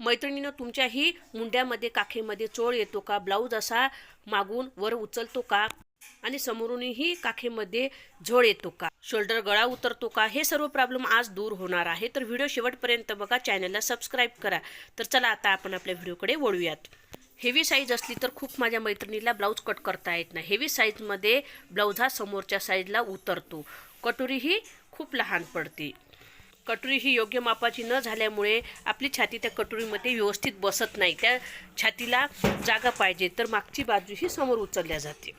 मैत्रिणीनं तुमच्याही मुंड्यामध्ये काखेमध्ये चोळ येतो का? ब्लाऊज असा मागून वर उचलतो का? आणि समोरूनही काखेमध्ये झोळ येतो का? शोल्डर गळा उतरतो का? हे सर्व प्रॉब्लेम आज दूर होणार आहे. तर व्हिडिओ शेवटपर्यंत बघा चॅनलला सबस्क्राईब करा. तर चला आता आपण आपल्या व्हिडिओकडे वळूयात. हेवी साईज असली तर खूप माझ्या मैत्रिणीला ब्लाऊज कट करता येत नाही. हेवी साईजमध्ये ब्लाऊज हा समोरच्या साईजला उतरतो. कटोरी ही खूप लहान पडते. कटोरी ही योग्य मापाची न झाल्यामुळे आपली छाती त्या कटोरीमध्ये व्यवस्थित बसत नाही. त्या छातीला जागा पाहिजे तर मागची बाजू ही समोर उचलल्या जाते.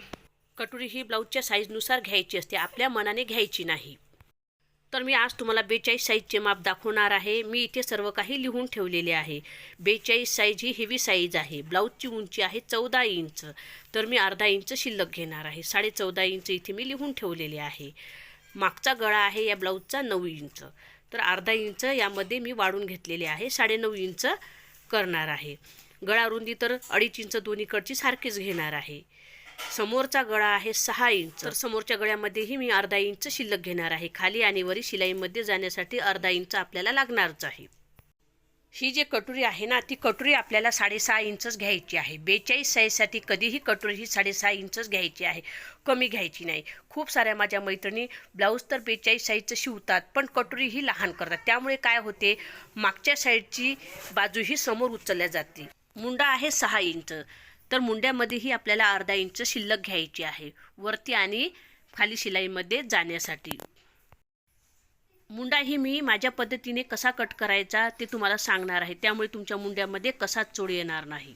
कटोरी ही ब्लाऊजच्या साईजनुसार घ्यायची असते आपल्या मनाने घ्यायची नाही. तर मी आज तुम्हाला बेचाळीस साईजचे माप दाखवणार आहे. मी इथे सर्व काही लिहून ठेवलेले आहे. बेचाळीस साईज ही हेवी साईज आहे. ब्लाऊजची उंची आहे चौदा इंच. तर मी अर्धा इंच शिल्लक घेणार आहे. साडे चौदा इंच इथे मी लिहून ठेवलेले आहे. मागचा गळा आहे या ब्लाऊजचा नऊ इंच. तर अर्धा इंच यामध्ये मी वाढून घेतलेले आहे. साडेनऊ इंच करणार आहे. गळा रुंदी तर अडीच इंच दोन्हीकडची सारखीच घेणार आहे. समोरचा गळा आहे सहा इंच. तर समोरच्या गळ्यामध्येही मी अर्धा इंच शिल्लक घेणार आहे. खाली आणि वरी शिलाईमध्ये जाण्यासाठी अर्धा इंच आपल्याला लागणारच आहे. ही जी कटोरी आहे ना ती कटोरी आपल्याला साडेसहा इंचच घ्यायची आहे. बेचाळीस साईजसाठी कधीही कटोरी ही साडेसहा इंचच घ्यायची आहे. कमी घ्यायची नाही. खूप साऱ्या माझ्या मैत्रिणी ब्लाऊज तर बेचाळीस साईजचं शिवतात पण कटोरी ही लहान करतात. त्यामुळे काय होते मागच्या साईडची बाजू ही समोर उचलल्या जाते. मुंडा आहे सहा इंच. तर मुंड्यामध्येही आपल्याला अर्धा इंच शिल्लक घ्यायची आहे. वरती आणि खाली शिलाईमध्ये जाण्यासाठी. मुंडा ही मी माझ्या पद्धतीने कसा कट करायचा ते तुम्हाला सांगणार आहे. त्यामुळे तुमच्या मुंड्यामध्ये कसाच चोळ येणार नाही.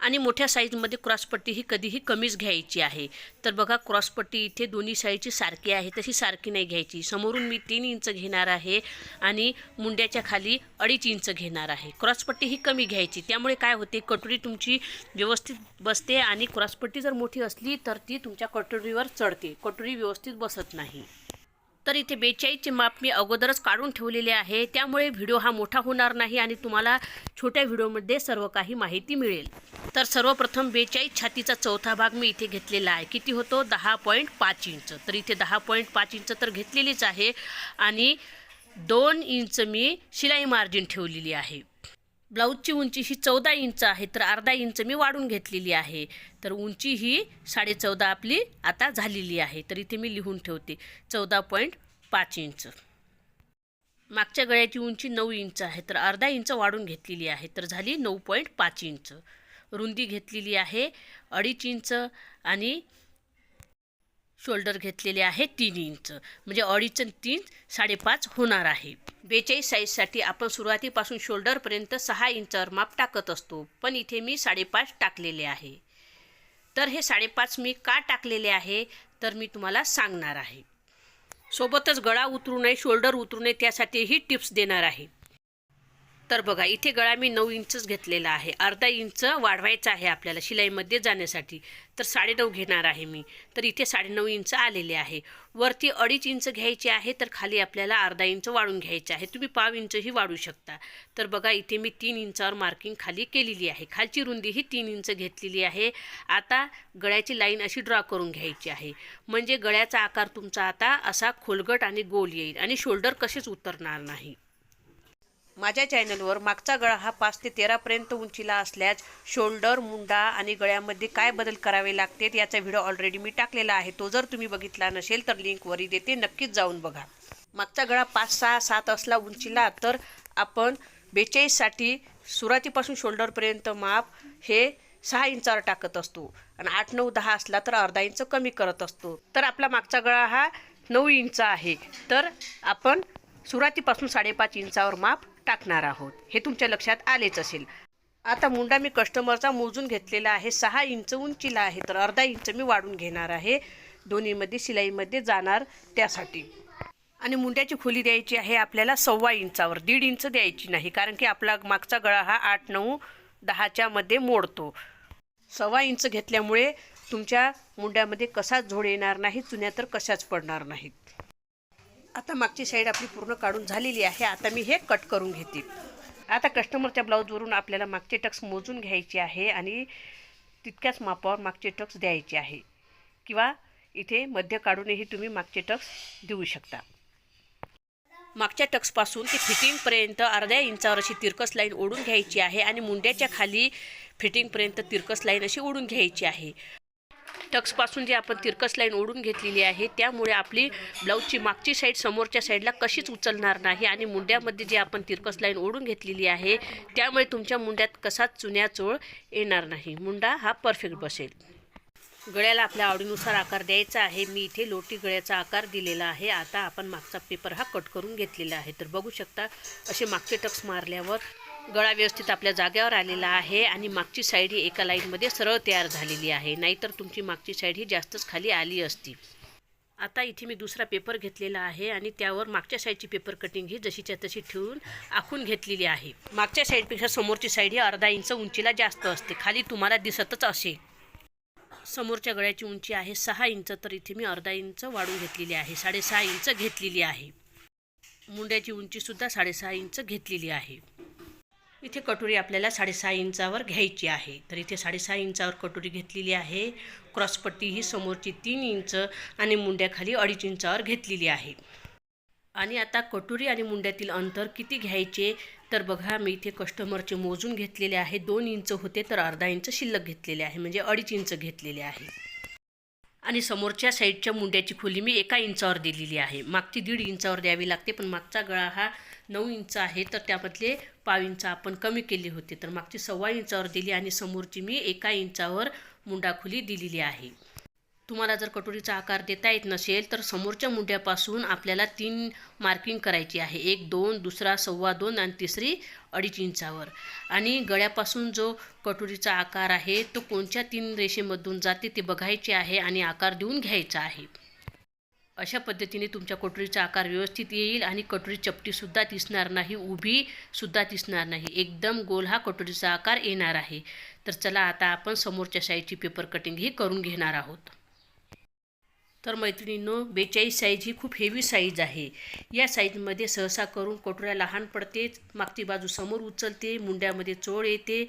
आणि मोठ्या साईजमध्ये क्रॉसपट्टी ही कधीही कमीच घ्यायची आहे. तर बघा क्रॉसपट्टी इथे दोन्ही साईजची सारखी आहे तशी सारखी नाही घ्यायची. समोरून मी तीन इंच घेणार आहे आणि मुंड्याच्या खाली अडीच इंच घेणार आहे. क्रॉसपट्टी ही कमी घ्यायची. त्यामुळे काय होते कटोरी तुमची व्यवस्थित बसते आणि क्रॉसपट्टी जर मोठी असली तर ती तुमच्या कटोरीवर चढते. कटोरी व्यवस्थित बसत नाही. तर इथे बेचाळीसचे माप मी अगोदरच काढून ठेवलेले आहे. त्यामुळे व्हिडिओ हा मोठा होणार नाही आणि तुम्हाला छोट्या व्हिडिओमध्ये सर्व काही माहिती मिळेल. तर सर्वप्रथम बेचाळीस छातीचा चौथा भाग मी इथे घेतलेला आहे. किती होतो? दहा पॉईंट पाच इंच. तर इथे दहा पॉईंट पाच इंच तर घेतलेलीच आहे. आणि दोन इंच मी शिलाई मार्जिन ठेवलेली आहे. ब्लाऊजची उंची ही चौदा इंच आहे तर अर्धा इंच मी वाढून घेतलेली आहे. तर उंची ही साडे चौदा आपली आता झालेली आहे तर इथे मी लिहून ठेवते. चौदा पॉईंट पाच इंच. मागच्या गळ्याची उंची नऊ इंच आहे तर अर्धा इंच वाढून घेतलेली आहे तर झाली नऊ पॉईंट पाच इंच. रुंदी घेतलेली आहे अडीच इंच आणि शोल्डर घेतलेले आहे तीन इंच. म्हणजे अडीच तीन साडेपाच होणार आहे. बेचाळीस साईजसाठी आपण सुरुवातीपासून शोल्डरपर्यंत सहा इंचावर माप टाकत असतो. पण इथे मी साडेपाच टाकलेले आहे. तर हे साडेपाच मी का टाकलेले आहे? तर मी तुम्हाला सांगणार आहे. सोबतच गळा उतरू नये शोल्डर उतरू नये त्यासाठीही टिप्स देणार आहे. तर बघा इथे गळा मी नऊ इंचच घेतलेला आहे. अर्धा इंच वाढवायचा आहे आपल्याला शिलाईमध्ये जाण्यासाठी. तर साडेनऊ घेणार आहे मी. तर इथे साडेनऊ इंच आलेले आहे. वरती अडीच इंच घ्यायचे आहे तर खाली आपल्याला अर्धा इंच वाढून घ्यायचे आहे. तुम्ही पाव इंचही वाढू शकता. तर बघा इथे मी तीन इंचावर मार्किंग खाली केलेली आहे. खालची रुंदी ही तीन इंच घेतलेली आहे. आता गळ्याची लाईन अशी ड्रॉ करून घ्यायची आहे. म्हणजे गळ्याचा आकार तुमचा आता असा खोलगट आणि गोल येईल. आणि शोल्डर कसेच उतरणार नाही. माझ्या चॅनलवर मागचा गळा हा पाच ते तेरापर्यंत उंचीला असल्यास शोल्डर मुंडा आणि गळ्यामध्ये काय बदल करावे लागतात याचा व्हिडिओ ऑलरेडी मी टाकलेला आहे. तो जर तुम्ही बघितला नसेल तर लिंकवरही देते. नक्कीच जाऊन बघा. मागचा गळा पाच सहा सात असला उंचीला तर आपण बेचाळीससाठी सुरुवातीपासून शोल्डरपर्यंत माप हे सहा इंचावर टाकत असतो. आणि आठ नऊ दहा असला तर अर्धा इंच कमी करत असतो. तर आपला मागचा गळा हा नऊ इंच आहे. तर आपण सुरुवातीपासून साडेपाच इंचावर माप टाकणार आहोत. हे तुमच्या लक्षात आलेच असेल. आता मुंडा मी कस्टमरचा मोजून घेतलेला आहे. सहा इंच उंचीला आहे. तर अर्धा इंच मी वाढून घेणार आहे. दोन्हीमध्ये शिलाईमध्ये जाणार त्यासाठी. आणि मुंड्याची खोली द्यायची आहे आपल्याला सव्वा इंचावर. दीड इंच द्यायची नाही कारण की आपला मागचा गळा हा आठ नऊ दहाच्या मध्ये मोडतो. सव्वा इंच घेतल्यामुळे तुमच्या मुंड्यामध्ये कसाच झोड येणार नाही चुन्या तर कशाच पडणार नाहीत. आता मागची साईड आपली पूर्ण काढून झालेली आहे. आता मी हे कट करून घेते. आता कस्टमरच्या ब्लाऊजवरून आपल्याला मागचे टक्स मोजून घ्यायचे आहे आणि तितक्याच मापावर मागचे टक्स द्यायचे आहे. किंवा इथे मध्य काढूनही तुम्ही मागचे टक्स देऊ शकता. मागच्या टक्सपासून ते फिटिंगपर्यंत अर्ध्या इंचावर अशी तिरकस लाईन ओढून घ्यायची आहे आणि मुंड्याच्या खाली फिटिंगपर्यंत तिरकस लाईन अशी ओढून घ्यायची आहे. टक्सपासून जी आपण तिरकस लाईन ओढून घेतलेली आहे त्यामुळे आपली ब्लाऊजची मागची साईड समोरच्या साईडला कशीच उचलणार नाही आणि मुंड्यामध्ये जी आपण तिरकस लाईन ओढून घेतलेली आहे त्यामुळे तुमच्या मुंड्यात कसाच चुन्या चोळ येणार नाही. मुंडा हा परफेक्ट बसेल. गळ्याला आपल्या आवडीनुसार आकार द्यायचा आहे. मी इथे लोटी गळ्याचा आकार दिलेला आहे. आता आपण मागचा पेपर हा कट करून घेतलेला आहे. तर बघू शकता असे मागचे टक्स मारल्यावर गळा व्यवस्थित आपल्या जाग्यावर आलेला आहे आणि मागची साईड ही एका लाईनमध्ये सरळ तयार झालेली आहे. नाहीतर तुमची मागची साईड ही जास्तच खाली आली असती. आता इथे मी दुसरा पेपर घेतलेला आहे आणि त्यावर मागच्या साईडची पेपर कटिंग ही जशीच्या तशी ठेवून आखून घेतलेली आहे. मागच्या साईडपेक्षा समोरची साईड ही अर्धा इंच उंचीला जास्त असते. खाली तुम्हाला दिसतच असे समोरच्या गळ्याची उंची आहे सहा इंच तर इथे मी अर्धा इंच वाढवून घेतलेली आहे. साडेसहा इंच घेतलेली आहे. मुंड्याची उंचीसुद्धा साडेसहा इंच घेतलेली आहे. इथे कटोरी आपल्याला साडेसहा इंचावर घ्यायची आहे. तर इथे साडेसहा इंचावर कटोरी घेतलेली आहे. क्रॉसपट्टी ही समोरची तीन इंच आणि मुंड्याखाली अडीच इंचावर घेतलेली आहे. आणि आता कटोरी आणि मुंड्यातील अंतर किती घ्यायचे? तर बघा मी इथे कस्टमरचे मोजून घेतलेले आहे. दोन इंच होते तर अर्धा इंच शिल्लक घेतलेले आहे. म्हणजे अडीच इंच घेतलेले आहे. आणि समोरच्या साईडच्या मुंड्याची खोली मी एका इंचावर दिलेली आहे. मागची दीड इंचावर द्यावी लागते पण मागचा गळा हा नऊ इंच आहे तर त्यामधले पाव इंच आपण कमी केले होते. तर मागची सव्वा इंचावर दिली आणि समोरची मी एका इंचावर मुंडाखोली दिलेली आहे. तुम्हाला जर कटोरीचा आकार देता येत नसेल तर समोरच्या मुंड्यापासून आपल्याला तीन मार्किंग करायची आहे. एक दोन दुसरा सव्वा दोन आणि तिसरी अडीच इंचावर. आणि गळ्यापासून जो कटोरीचा आकार आहे तो कोणत्या तीन रेषेमधून जाते ते बघायचे आहे आणि आकार देऊन घ्यायचा आहे. अशा पद्धतीने तुमच्या कटोरीचा आकार व्यवस्थित येईल आणि कटोरी चपटीसुद्धा दिसणार नाही उभीसुद्धा दिसणार नाही. एकदम गोल हा कटोरीचा आकार येणार आहे. तर चला आता आपण समोरच्या साईजची पेपर कटिंग ही करून घेणार आहोत. तर मैत्रिणींनो बेचाळीस साईज ही खूप हेवी साईज आहे. या साईजमध्ये सहसा करून कटोऱ्या लहान पडते मागची बाजू समोर उचलते मुंड्यामध्ये चोळ येते.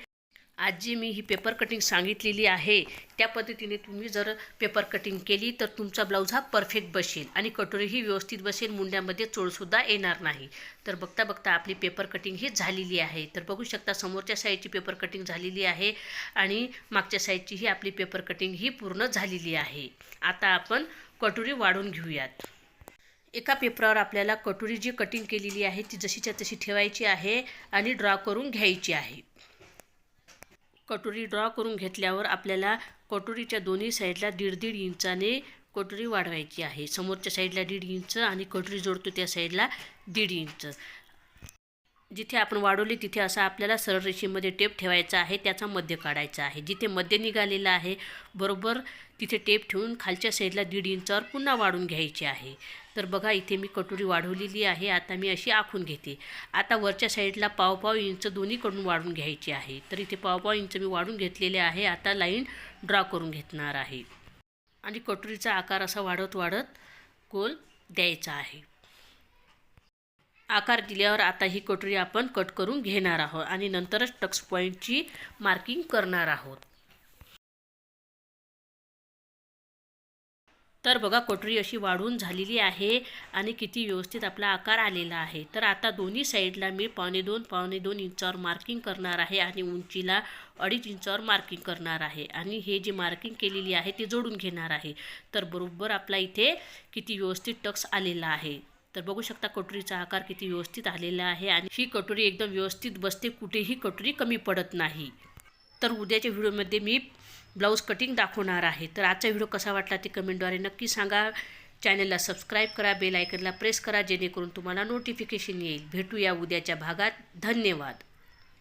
आज जी मी ही पेपर कटिंग सांगितलेली आहे. त्या पद्धतीने तुम्ही जर पेपर कटिंग केली तर तुमचा ब्लाऊज हा परफेक्ट बसेल आणि कटोरीही व्यवस्थित बसेल मुंड्यामध्ये चोळसुद्धा येणार नाही. तर बघता बघता आपली पेपर कटिंग ही झालेली आहे. तर बघू शकता समोरच्या साईडची पेपर कटिंग झालेली आहे आणि मागच्या साईडची ही आपली पेपर कटिंग ही पूर्ण झालेली आहे. आता आपण कटोरी वाढून घेऊयात. एका पेपरावर आपल्याला कटोरी जी कटिंग केलेली आहे ती जशीच्या तशी ठेवायची आहे आणि ड्रॉ करून घ्यायची आहे. कटोरी ड्रॉ करून घेतल्यावर आपल्याला कटोरीच्या दोन्ही साईडला दीड दीड इंचाने कटोरी वाढवायची आहे. समोरच्या साईडला दीड इंच आणि कटोरी जोडतो त्या साईडला दीड इंच. जिथे आपण वाढवली तिथे असा आपल्याला सरळ रेषेमध्ये टेप ठेवायचा आहे त्याचा मध्य काढायचा आहे. जिथे मध्य निघालेला आहे बरोबर तिथे टेप ठेवून खालच्या साईडला दीड इंचावर पुन्हा वाढून घ्यायची आहे. तर बघा इथे मी कटोरी वाढवलेली आहे आता मी अशी आखून घेते. आता वरच्या साईडला पावपाव इंच दोन्हीकडून वाढून घ्यायची आहे. तर इथे पाव पाव इंच मी वाढून घेतलेले आहे आता लाईन ड्रॉ करून घेतणार आहे. आणि कटोरीचा आकार असा वाढत वाढत गोल द्यायचा आहे. आकार दिल्यावर आता ही कटोरी आपण कट करून घेणार आहोत आणि नंतरच टक्स पॉईंटची मार्किंग करणार आहोत. तर बघा कटोरी अशी वाढून झालेली आहे आणि किती व्यवस्थित आपला आकार आलेला आहे. तर आता दोन्ही साईडला मी पावणे दोन पावणे दोन इंचावर मार्किंग करणार आहे आणि उंचीला अडीच इंचावर मार्किंग करणार आहे. आणि हे जी मार्किंग केलेली आहे ते जोडून घेणार आहे. तर बरोबर आपला इथे किती व्यवस्थित टक्स आलेला आहे. तर बघू शकता कटोरीचा आकार किती व्यवस्थित आलेला आहे आणि ही कटोरी एकदम व्यवस्थित बसते कुठेही कटोरी कमी पडत नाही. तर उद्याच्या व्हिडिओमध्ये मी ब्लाऊज कटिंग दाखवणार आहे. तर आजचा व्हिडिओ कसा वाटला ते कमेंटद्वारे नक्की सांगा. चॅनलला सबस्क्राईब करा बेल आयकनला प्रेस करा जेणेकरून तुम्हाला नोटिफिकेशन येईल. भेटूया उद्याच्या भागात. धन्यवाद.